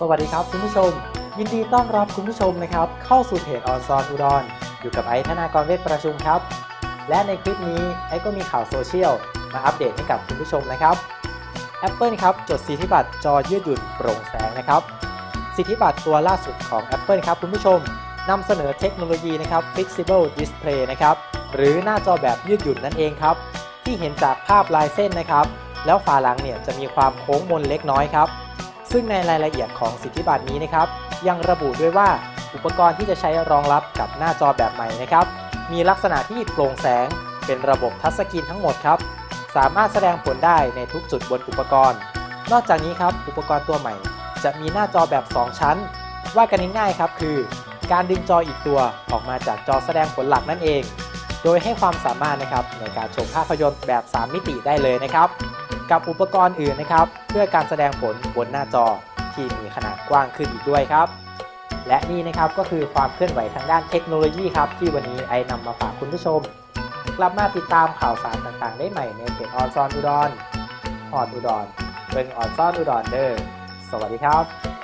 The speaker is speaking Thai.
สวัสดีครับคุณผู้ชม ยินดีต้อนรับคุณผู้ชมนะครับ เข้าสู่เพจออนซอนอุดรอยู่กับไอธนากรเวชประชุมครับ และในคลิปนี้ไอก็มีข่าวโซเชียลมาอัปเดตให้กับคุณผู้ชมนะครับ Apple ครับจดสิทธิบัตรจอยืดหยุ่นโปร่งแสงนะครับ สิทธิบัตรตัวล่าสุดของ Apple ครับคุณผู้ชมนำเสนอเทคโนโลยีนะครับ Flexible Display นะครับหรือหน้าจอแบบยืดหยุ่นนั่นเองครับ ที่เห็นจากภาพลายเส้นนะครับ แล้วฝาหลังเนี่ยจะมีความโค้งมนเล็กน้อยครับ ซึ่งในรายละเอียดของสิทธิบัตรนี้นะครับยังระบุด้วยว่าอุปกรณ์ที่จะใช้รองรับกับหน้าจอแบบใหม่นะครับ มีลักษณะที่โปร่งแสง เป็นระบบทัชสกรีนทั้งหมดครับ สามารถแสดงผลได้ในทุกจุดบนอุปกรณ์ นอกจากนี้ครับอุปกรณ์ตัวใหม่ จะมีหน้าจอแบบ 2 ชั้น ว่ากันง่ายๆครับคือ การดึงจออีกตัวออกมาจากจอแสดงผลหลักนั่นเอง โดยให้ความสามารถนะครับในการชมภาพยนตร์แบบ 3 มิติได้เลยนะครับ กับอุปกรณ์อื่นนะครับ เพื่อการแสดงผลบนหน้าจอที่มีขนาดกว้างขึ้นอีกด้วยครับ และนี่นะครับก็คือความเคลื่อนไหวทางด้านเทคโนโลยีครับ ที่วันนี้ไอนำมาฝากคุณผู้ชม กลับมาติดตามข่าวสารต่างๆ ได้ใหม่ในเพจออนซอนอุดรออนอุดรเป็นออนซอนอุดรเดอร์สวัสดีครับ